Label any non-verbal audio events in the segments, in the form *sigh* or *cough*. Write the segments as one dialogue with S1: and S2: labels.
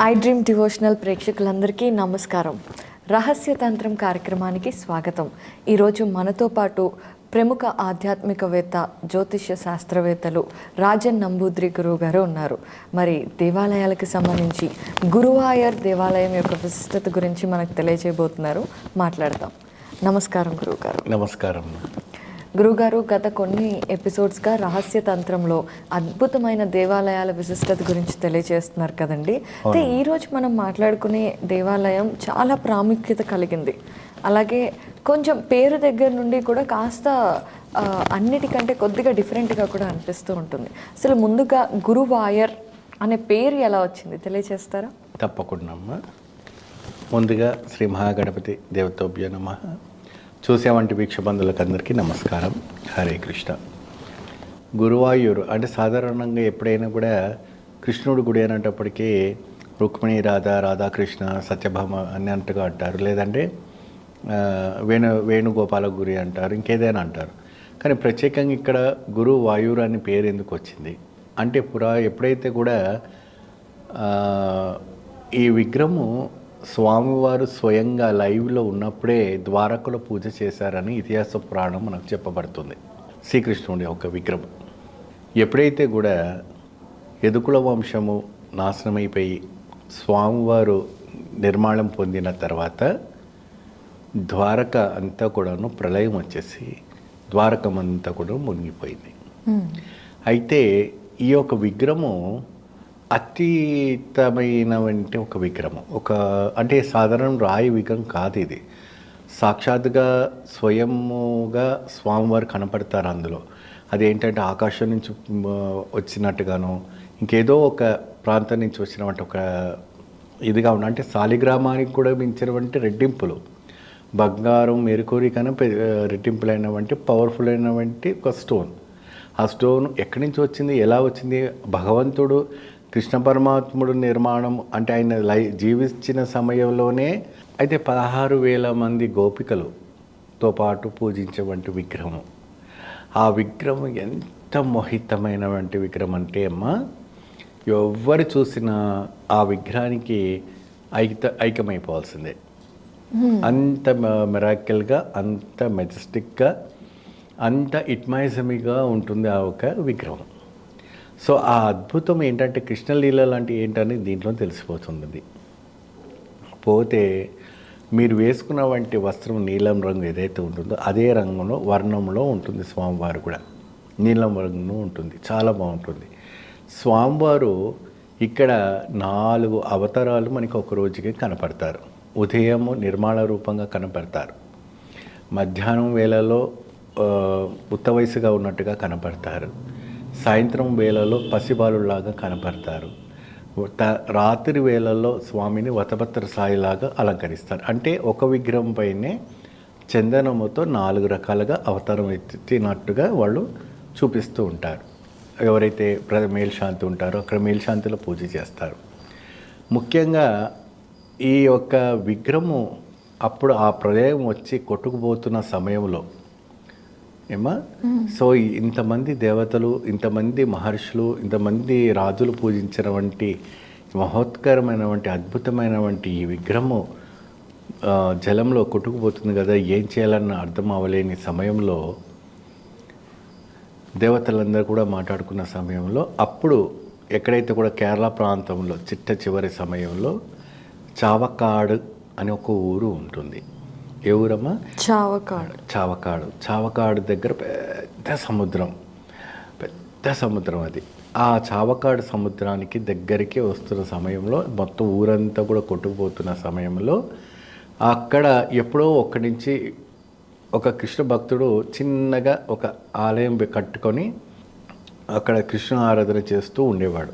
S1: I dream devotional ప్రేక్షకులందరికీ నమస్కారం. రహస్య తంత్రం కార్యక్రమానికి స్వాగతం. ఈరోజు మనతో పాటు ప్రముఖ ఆధ్యాత్మికవేత్త జ్యోతిష్య శాస్త్రవేత్తలు రాజన్ నంబూద్రి గురువు గారు ఉన్నారు. మరి దేవాలయాలకు సంబంధించి గురువాయర్ దేవాలయం యొక్క విశిష్టత గురించి మనకు తెలియజేయబోతున్నారు. మాట్లాడదాం. నమస్కారం గురువు గారు.
S2: నమస్కారం.
S1: గురుగారు గత కొన్ని ఎపిసోడ్స్గా రహస్య తంత్రంలో అద్భుతమైన దేవాలయాల విశిష్టత గురించి తెలియజేస్తున్నారు కదండి. అయితే ఈరోజు మనం మాట్లాడుకునే దేవాలయం చాలా ప్రాముఖ్యత కలిగింది. అలాగే కొంచెం పేరు దగ్గర నుండి కూడా కాస్త అన్నిటికంటే కొద్దిగా డిఫరెంట్గా కూడా అనిపిస్తూ ఉంటుంది. అసలు ముందుగా గురువాయర్ అనే పేరు ఎలా వచ్చింది? తెలియజేస్తారా?
S2: తప్పకుండా అమ్మ. ముందుగా శ్రీ మహాగణపతి దేవతోభ్య నమ. చూసేవంటి వీక్షబంధులకు అందరికీ నమస్కారం. హరే కృష్ణ. గురువాయూరు అంటే సాధారణంగా ఎప్పుడైనా కూడా కృష్ణుడు గుడి అనేటప్పటికీ రుక్మిణి రాధా రాధాకృష్ణ సత్యభామ అని అంటగా అంటారు. లేదంటే వేణు వేణుగోపాల గురి అంటారు ఇంకేదైనా అంటారు. కానీ ప్రత్యేకంగా ఇక్కడ గురు వాయూరు అని పేరు ఎందుకు వచ్చింది? అంటే పురా ఎప్పుడైతే కూడా ఈ విగ్రహము స్వామివారు స్వయంగా లైవ్లో ఉన్నప్పుడే ద్వారకలో పూజ చేశారని ఇతిహాస పురాణం మనకు చెప్పబడుతుంది. శ్రీకృష్ణుడి ఒక విగ్రహం. ఎప్పుడైతే కూడా ఎదుకుల వంశము నాశనమైపోయి స్వామివారు నిర్మాణం పొందిన తర్వాత ద్వారక అంతా కూడాను ప్రళయం వచ్చేసి ద్వారకం అంతా కూడా మునిగిపోయింది. అయితే ఈ యొక్క విగ్రహము అతీతమైనవంటి ఒక విగ్రహం. ఒక అంటే సాధారణ రాయి విగ్రహం కాదు ఇది. సాక్షాత్గా స్వయముగా స్వామివారు కనపడతారు అందులో. అదేంటంటే ఆకాశం నుంచి వచ్చినట్టుగాను ఇంకేదో ఒక ప్రాంతం నుంచి వచ్చినటువంటి ఒక ఇదిగా ఉన్న అంటే సాలిగ్రామానికి కూడా మించినటువంటి రెడ్డింపులు బంగారం మెరుకూరి కన్నా పె- రెట్టింపులైనటువంటి పవర్ఫుల్ అయినటువంటి ఒక స్టోన్. ఆ స్టోన్ ఎక్కడి నుంచి వచ్చింది ఎలా వచ్చింది భగవంతుడు కృష్ణ పరమాత్ముడు నిర్మాణం అంటే ఆయన లై జీవించిన సమయంలోనే అయితే పదహారు వేల మంది గోపికలుతో పాటు పూజించేటువంటి విగ్రహం ఆ విగ్రహం ఎంత మోహితమైనటువంటి విగ్రహం అంటే అమ్మా ఎవరు చూసినా ఆ విగ్రహానికి ఐక్య ఐక్యమైపోవాల్సిందే అంత మెరాకిల్గా అంత మెజెస్టిక్గా అంత ఇట్మైజమిగా ఉంటుంది ఆ ఒక విగ్రహం. సో ఆ అద్భుతం ఏంటంటే కృష్ణలీల లాంటి ఏంటని దీంట్లో తెలిసిపోతుంది పోతే మీరు వేసుకున్న వంటి వస్త్రం నీలం రంగు ఏదైతే ఉంటుందో అదే రంగులో వర్ణంలో ఉంటుంది స్వామివారు కూడా. నీలం రంగులో ఉంటుంది. చాలా బాగుంటుంది. స్వామివారు ఇక్కడ నాలుగు అవతారాలు మనకి ఒక రోజుకి కనపడతారు. ఉదయము నిర్మాణ రూపంగా కనపడతారు. మధ్యాహ్నం వేళలో ఉత్త వయసుగా ఉన్నట్టుగా కనపడతారు. సాయంత్రం వేళలో పసిబాలులాగా కనపడతారు త- రాత్రి వేళల్లో స్వామిని వతభత్ర సాయిలాగా అలంకరిస్తారు. అంటే ఒక విగ్రహం పైనే చందనముతో నాలుగు రకాలుగా అవతారం ఎత్తినట్టుగా వాళ్ళు చూపిస్తూ ఉంటారు. ఎవరైతే ప్ర మేల్శాంతి ఉంటారో అక్కడ మేల్శాంతిలో పూజ చేస్తారు. ముఖ్యంగా ఈ యొక్క విగ్రహము అప్పుడు ఆ ప్రళయం వచ్చి కొట్టుకుపోతున్న సమయంలో ఏమా? సో ఇంతమంది దేవతలు ఇంతమంది మహర్షులు ఇంతమంది రాజులు పూజించినటువంటి మహోత్కరమైనటువంటి అద్భుతమైనటువంటి ఈ విగ్రహము జలంలో కొట్టుకుపోతుంది కదా ఏం చేయాలన్న అర్థం అవ్వలేని సమయంలో దేవతలందరూ కూడా మాట్లాడుకున్న సమయంలో అప్పుడు ఎక్కడైతే కూడా కేరళ ప్రాంతంలో చిట్ట చివరి సమయంలో చావకాడు అని ఒక ఊరు ఉంటుంది. ఏ ఊరమ్మా
S1: చావకాడు.
S2: చావకాడు. చావకాడు దగ్గర పెద్ద సముద్రం. పెద్ద సముద్రం అది. ఆ చావకాడు సముద్రానికి దగ్గరికి వస్తున్న సమయంలో మొత్తం ఊరంతా కూడా కొట్టుకుపోతున్న సమయంలో అక్కడ ఎప్పుడో ఒక్కడి నుంచి ఒక కృష్ణ భక్తుడు చిన్నగా ఒక ఆలయం కట్టుకొని అక్కడ కృష్ణ ఆరాధన చేస్తూ ఉండేవాడు.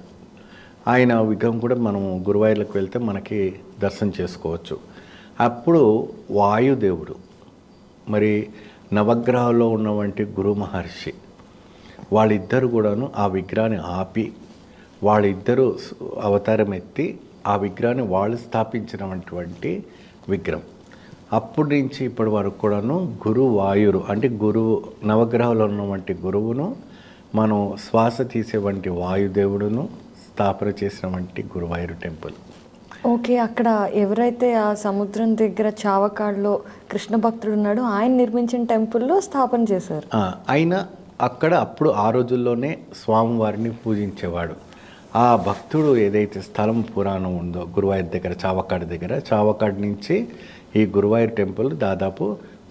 S2: ఆయన విగ్రహం కూడా మనం గురువాయూర్లకు వెళ్తే మనకి దర్శనం చేసుకోవచ్చు. అప్పుడు వాయుదేవుడు మరి నవగ్రహాల్లో ఉన్నవంటి గురు మహర్షి వాళ్ళిద్దరు కూడాను ఆ విగ్రహాన్ని ఆపి వాళ్ళిద్దరూ అవతారం ఎత్తి ఆ విగ్రహాన్ని వాళ్ళు స్థాపించినటువంటి విగ్రహం. అప్పటి నుంచి ఇప్పటి వరకు కూడాను గురు వాయురు అంటే గురువు నవగ్రహాల్లో ఉన్నటువంటి గురువును మనం శ్వాస తీసేవంటి వాయుదేవుడును స్థాపన చేసినటువంటి గురువాయూరు టెంపుల్.
S1: ఓకే అక్కడ ఎవరైతే ఆ సముద్రం దగ్గర చావకాడులో కృష్ణ భక్తుడు ఉన్నాడో ఆయన నిర్మించిన టెంపుల్లో స్థాపన చేశారు.
S2: ఆయన అక్కడ అప్పుడు ఆ రోజుల్లోనే స్వామివారిని పూజించేవాడు. ఆ భక్తుడు ఏదైతే స్థలం పురాణం ఉందో గురువాయూర్ దగ్గర చావకాడు దగ్గర చావకాడు నుంచి ఈ గురువాయూర్ టెంపుల్ దాదాపు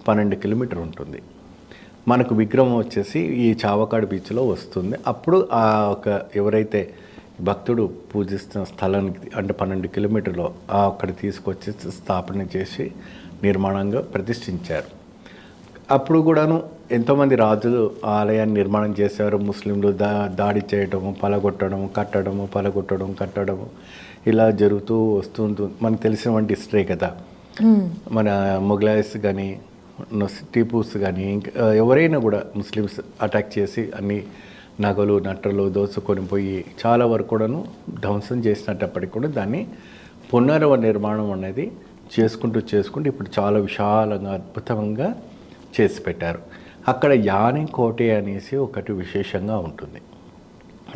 S2: పన్నెండు కిలోమీటర్ ఉంటుంది. మనకు విగ్రహం వచ్చేసి ఈ చావకాడు బీచ్లో వస్తుంది. అప్పుడు ఆ ఒక ఎవరైతే భక్తుడు పూజిస్తున్న స్థలానికి అంటే పన్నెండు కిలోమీటర్లో అక్కడ తీసుకొచ్చి స్థాపన చేసి నిర్మాణంగా ప్రతిష్ఠించారు. అప్పుడు కూడాను ఎంతోమంది రాజులు ఆలయాన్ని నిర్మాణం చేశారు. ముస్లింలు దా దాడి చేయడము పలగొట్టడము కట్టడము పలగొట్టడం కట్టడము ఇలా జరుగుతూ వస్తుంటూ మనకు తెలిసినటువంటి హిస్టరీ కదా. మన మొఘలాయస్ కానీ టీపూస్ కానీ ఇంకా ఎవరైనా కూడా ముస్లిమ్స్ అటాక్ చేసి అన్ని నగలు నట్టలు దోచుకొని పోయి చాలా వరకు కూడాను ధ్వంసం చేసినప్పటికీ కూడా దాన్ని పునర్వ నిర్మాణం అనేది చేసుకుంటూ చేసుకుంటూ ఇప్పుడు చాలా విశాలంగా అద్భుతంగా చేసి పెట్టారు. అక్కడ యానే కోటే అనేసి ఒకటి విశేషంగా ఉంటుంది.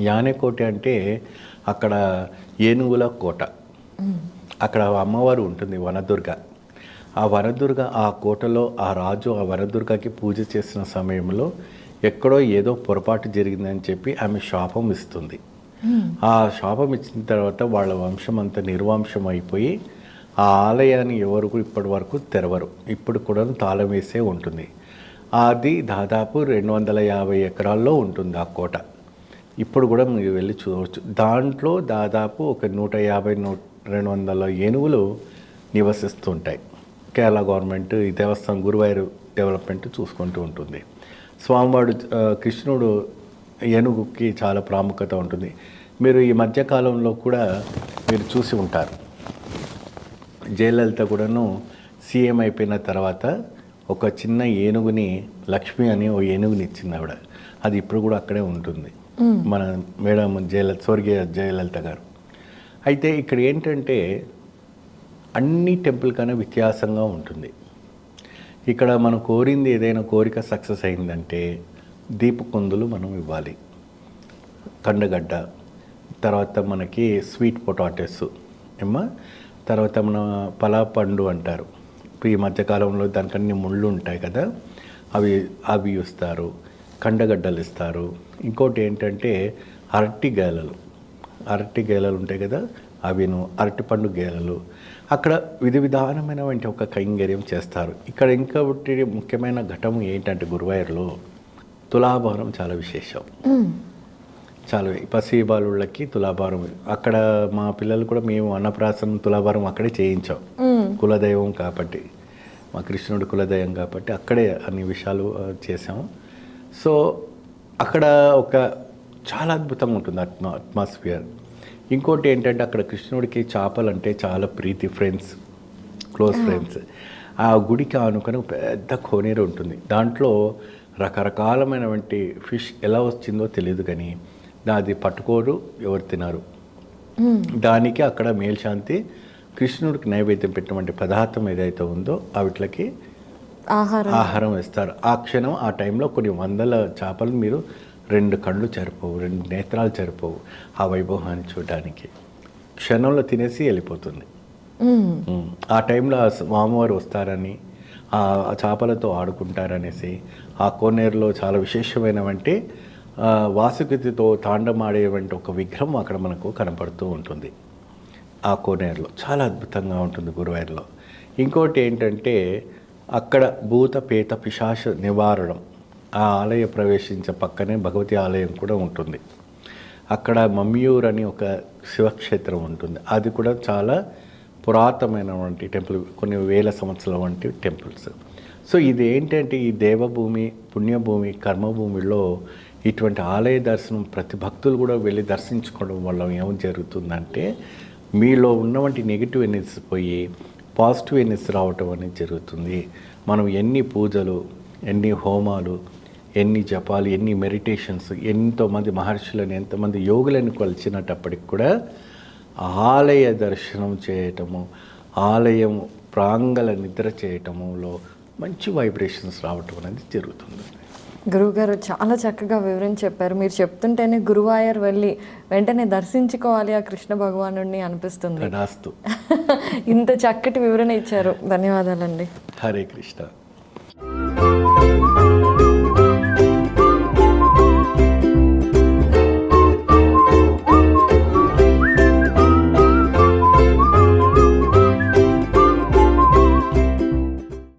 S2: యానే కోట అంటే అక్కడ ఏనుగుల కోట. అక్కడ అమ్మవారు ఉంటుంది వనదుర్గ. ఆ వనదుర్గ ఆ కోటలో ఆ రాజు ఆ వనదుర్గకి పూజ చేసిన సమయంలో ఎక్కడో ఏదో పొరపాటు జరిగిందని చెప్పి ఆమె శాపం ఇస్తుంది. ఆ శాపం ఇచ్చిన తర్వాత వాళ్ళ వంశం అంతా నిర్వంశం అయిపోయి ఆ ఆలయాన్ని ఎవరు ఇప్పటి వరకు తెరవరు. ఇప్పుడు కూడా తాళం వేసే ఉంటుంది. అది దాదాపు రెండు వందల యాభై ఎకరాల్లో ఉంటుంది ఆ కోట. ఇప్పుడు కూడా మీరు వెళ్ళి చూడవచ్చు. దాంట్లో దాదాపు ఒక నూట యాభై నూ రెండు వందల ఏనుగులు నివసిస్తుంటాయి. కేరళ గవర్నమెంట్ ఈ దేవస్థానం గురువాయూరు డెవలప్మెంట్ చూసుకుంటూ ఉంటుంది. స్వామివాడు కృష్ణుడు ఏనుగుకి చాలా ప్రాముఖ్యత ఉంటుంది. మీరు ఈ మధ్యకాలంలో కూడా మీరు చూసి ఉంటారు. జయలలిత కూడాను సీఎం అయిపోయిన తర్వాత ఒక చిన్న ఏనుగుని లక్ష్మి అని ఓ ఏనుగుని ఇచ్చింది ఆవిడ. అది ఇప్పుడు కూడా అక్కడే ఉంటుంది. మన మేడం జయలలిత స్వర్గీయ జయలలిత గారు. అయితే ఇక్కడ ఏంటంటే అన్ని టెంపుల్ కన్నా వ్యత్యాసంగా ఉంటుంది. ఇక్కడ మనం కోరింది ఏదైనా కోరిక సక్సెస్ అయిందంటే దీపకుందులు మనం ఇవ్వాలి. కండగడ్డ తర్వాత మనకి స్వీట్ పొటాటోస్ ఏమా తర్వాత మన పలాపండు అంటారు. ఇప్పుడు ఈ మధ్యకాలంలో దానికన్నీ ముళ్ళు ఉంటాయి కదా అవి అవి ఇస్తారు కండగడ్డలు ఇస్తారు. ఇంకోటి ఏంటంటే అరటి గేలలు. అరటి గేలలు ఉంటాయి కదా అవిను అరటిపండు గేలలు. అక్కడ విధి విధానమైనటువంటి ఒక కైంగర్యం చేస్తారు. ఇక్కడ ఇంకా ఒకటి ముఖ్యమైన ఘటం ఏంటంటే గురువాయూరులో తులాభారం చాలా విశేషం. చాలా పసి బాలుళ్ళకి తులాభారం. అక్కడ మా పిల్లలు కూడా మేము అన్నప్రాసనం తులాభారం అక్కడే చేయించాం. కులదైవం కాబట్టి మా కృష్ణుడు కులదైవం కాబట్టి అక్కడే అన్ని విషయాలు చేసాము సో అక్కడ ఒక చాలా అద్భుతంగా ఉంటుంది అట్మా అట్మాస్ఫియర్. ఇంకోటి ఏంటంటే అక్కడ కృష్ణుడికి చేపలు అంటే చాలా ప్రీతి ఫ్రెండ్స్ క్లోజ్ ఫ్రెండ్స్ ఆ గుడికి ఆనుకొని ఒక పెద్ద కోనేరు ఉంటుంది. దాంట్లో రకరకాలమైనటువంటి ఫిష్ ఎలా వచ్చిందో తెలియదు కానీ అది పట్టుకోరు ఎవరు తినరు. దానికి అక్కడ మేల్శాంతి కృష్ణుడికి నైవేద్యం పెట్టినటువంటి పదార్థం ఏదైతే ఉందో అవిట్లకి
S1: ఆహారం.
S2: ఆహారం ఇస్తారు ఆ క్షణం ఆ టైంలో కొన్ని వందల చేపలు మీరు రెండు కళ్ళు సరిపోవు రెండు నేత్రాలు సరిపోవు ఆ వైభవాన్ని చూడడానికి. క్షణంలో తినేసి వెళ్ళిపోతుంది. ఆ టైంలో ఆ స్వామివారు వస్తారని ఆ చేపలతో ఆడుకుంటారనేసి ఆ కోనేరులో చాలా విశేషమైనవంటి వాసుకితితో తాండమాడేటువంటి ఒక విగ్రహం అక్కడ మనకు కనపడుతూ ఉంటుంది. ఆ కోనేరులో. చాలా అద్భుతంగా ఉంటుంది గురువాయూరులో ఇంకోటి ఏంటంటే అక్కడ భూత పేత పిశాచ నివారణం. ఆ ఆలయ ప్రవేశించే పక్కనే భగవతి ఆలయం కూడా ఉంటుంది. అక్కడ మమ్యూర్ అని ఒక శివక్షేత్రం ఉంటుంది. అది కూడా చాలా పురాతనమైనటువంటి టెంపుల్ కొన్ని వేల సంవత్సరాల వంటి టెంపుల్స్. సో ఇది ఏంటంటే ఈ దేవభూమి పుణ్యభూమి కర్మభూమిలో ఇటువంటి ఆలయ దర్శనం ప్రతి భక్తులు కూడా వెళ్ళి దర్శించుకోవడం వల్ల ఏం జరుగుతుందంటే మీలో ఉన్నవంటి నెగిటివ్ ఎనర్జీస్ పోయి పాజిటివ్ ఎనర్జీస్ రావటం అనేది జరుగుతుంది. మనం ఎన్ని పూజలు ఎన్ని హోమాలు ఎన్ని జపాలు ఎన్ని మెడిటేషన్స్ ఎంతోమంది మహర్షులను ఎంతమంది యోగులను కొలిచినప్పటికి కూడా ఆలయ దర్శనం చేయటము ఆలయం ప్రాంగల నిద్ర చేయటములో మంచి వైబ్రేషన్స్ రావటం అనేది జరుగుతుంది.
S1: గురువుగారు చాలా చక్కగా వివరించి చెప్పారు. మీరు చెప్తుంటేనే గురువాయర్ వెళ్ళి వెంటనే దర్శించుకోవాలి ఆ కృష్ణ భగవాను అనిపిస్తుంది. *laughs* ఇంత చక్కటి వివరణ ఇచ్చారు. ధన్యవాదాలండి.
S2: హరే కృష్ణ.